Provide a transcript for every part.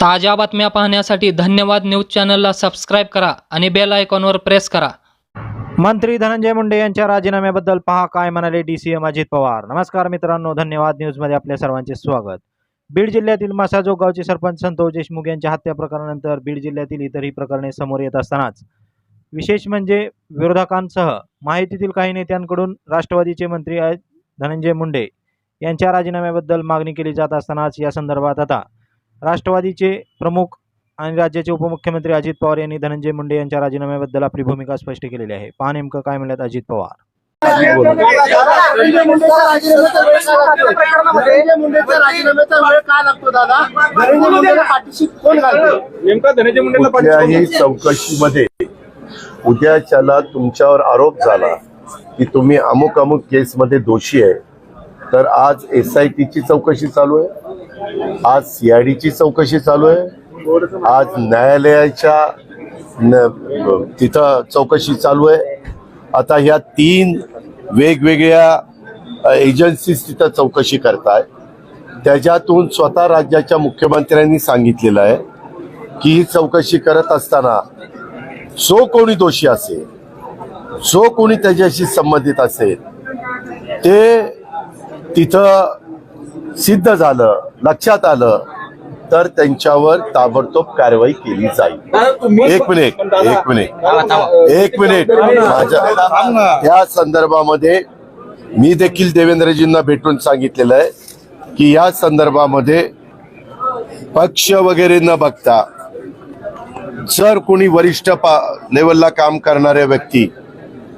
ताज्या बातम्या पाहण्यासाठी धन्यवाद न्यूज चॅनलला सबस्क्राईब करा आणि बेल आयकॉनवर प्रेस करा. मंत्री धनंजय मुंडे यांच्या राजीनाम्याबद्दल पहा काय म्हणाले D C M Ajit Pawar. नमस्कार मित्रांनो धन्यवाद न्यूजमध्ये आपल्या सर्वांचे स्वागत. बीड जिल्ह्यातील मासाजो गावचे सरपंच संतोष देशमुख यांच्या हत्या प्रकरणानंतर बीड जिल्ह्यातील इतरही प्रकरणे समोर येत असतानाच विशेष म्हणजे विरोधकांसह माहितीतील काही नेत्यांकडून राष्ट्रवादीचे मंत्री धनंजय मुंडे यांच्या राजीनाम्याबद्दल मागणी केली जात असतानाच या संदर्भात आता राष्ट्रवादीचे प्रमुख आणि राज्याचे उपमुख्यमंत्री अजित पवार यांनी धनंजय मुंडे यांच्या राजीनाम्याबद्दल आपली भूमिका स्पष्ट केलेली आहे. पहा नेमकं काय म्हणतात अजित पवार. धनंजय मुंडेचा राजीनाम्याचा वेळ का लागतो? धनंजय मुंडेचा राजीनाम्याचा वेळ का लागतो दादा? धनंजय मुंडेला पाठीशी कोण घालतो? नेमका धनंजय मुंडेला कुठल्याही चौकशीमध्ये उद्याच्याला तुमच्यावर आरोप झाला की तुम्ही अमुक अमुक केसमध्ये दोषी आहे तर आज एस आय टीची चौकशी चालू आहे. आज सीआयडीची चौकशी चालू आहे. आज न्यायालयाच्या न- तिथं चौकशी चालू आहे. आता ह्या तीन वेगवेगळ्या एजन्सीज तिथं चौकशी करताय. त्याच्यातून स्वतः राज्याच्या मुख्यमंत्र्यांनी सांगितलेलं आहे की ही चौकशी करत असताना जो कोणी दोषी असेल जो कोणी त्याच्याशी संबंधित असेल ते तिथं सिद्ध झालं लक्षात आलं तर त्यांच्यावर ताबडतोब कारवाई केली जाईल. एक मिनिट एक मिनिट. एक मिनिट. माझ्या या संदर्भामध्ये मी देखील देवेंद्रजींना भेटून सांगितलेलं आहे की या संदर्भामध्ये पक्ष वगैरे न बघता जर कोणी वरिष्ठ पा लेवलला काम करणाऱ्या व्यक्ती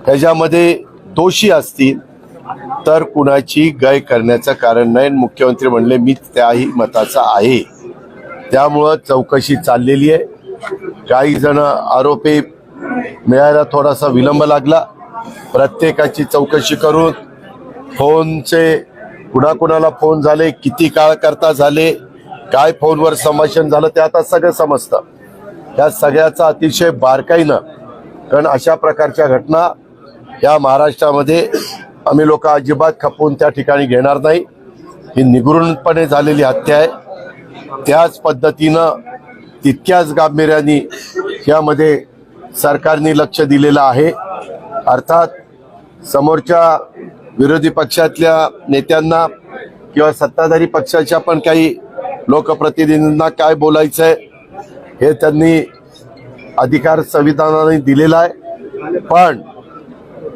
त्याच्यामध्ये दोषी असतील तर कुणाची गय करण्याचं कारण नाही. मुख्यमंत्री म्हणले मी त्याही मताचा आहे. त्यामुळं चौकशी चाललेली आहे. काही जण आरोपी मिळायला थोडासा विलंब लागला. प्रत्येकाची चौकशी करून फोनचे कुणाकुणाला फोन झाले किती काळ करता झाले काय फोनवर संभाषण झालं ते आता सगळं समजतं. त्या सगळ्याचा अतिशय बारकाईनं कारण अशा प्रकारच्या घटना या महाराष्ट्रामध्ये आम्ही लोक अजिबात खपवून त्या ठिकाणी घेणार नाही. ही निगृणपणे झालेली हत्या आहे. त्याच पद्धतीनं तितक्याच गांभीर्याने यामध्ये सरकारने लक्ष दिलेलं आहे. अर्थात समोरच्या विरोधी पक्षातल्या नेत्यांना किंवा सत्ताधारी पक्षाच्या पण काही लोकप्रतिनिधींना काय बोलायचं आहे हे त्यांनी अधिकार संविधानाने दिलेला आहे. पण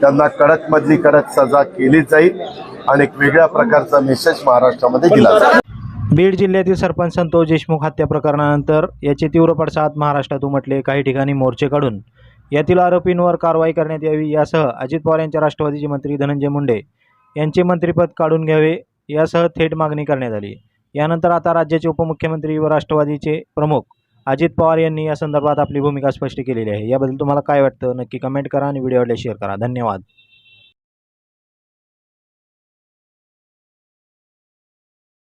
त्यांना कडक मधली कडक सजा केली जाईल आणि एक वेगळ्या प्रकारचा मेसेज महाराष्ट्रामध्ये दिला जाईल. बीड जिल्ह्यातील सरपंच संतोष देशमुख हत्या प्रकरणानंतर याचे तीव्र पडसाद महाराष्ट्रात उमटले. काही ठिकाणी मोर्चे काढून यातील आरोपींवर कारवाई करण्यात यावी यासह अजित पवार यांच्या राष्ट्रवादीचे मंत्री धनंजय मुंडे यांचे मंत्रिपद काढून घ्यावे यासह थेट मागणी करण्यात आली. यानंतर आता राज्याचे उपमुख्यमंत्री व राष्ट्रवादीचे प्रमुख अजित पवार यांनी या संदर्भात आपली भूमिका स्पष्ट केलेली आहे. याबद्दल तुम्हाला काय वाटतं? नक्की कमेंट करा आणि व्हिडिओला शेअर करा. धन्यवाद.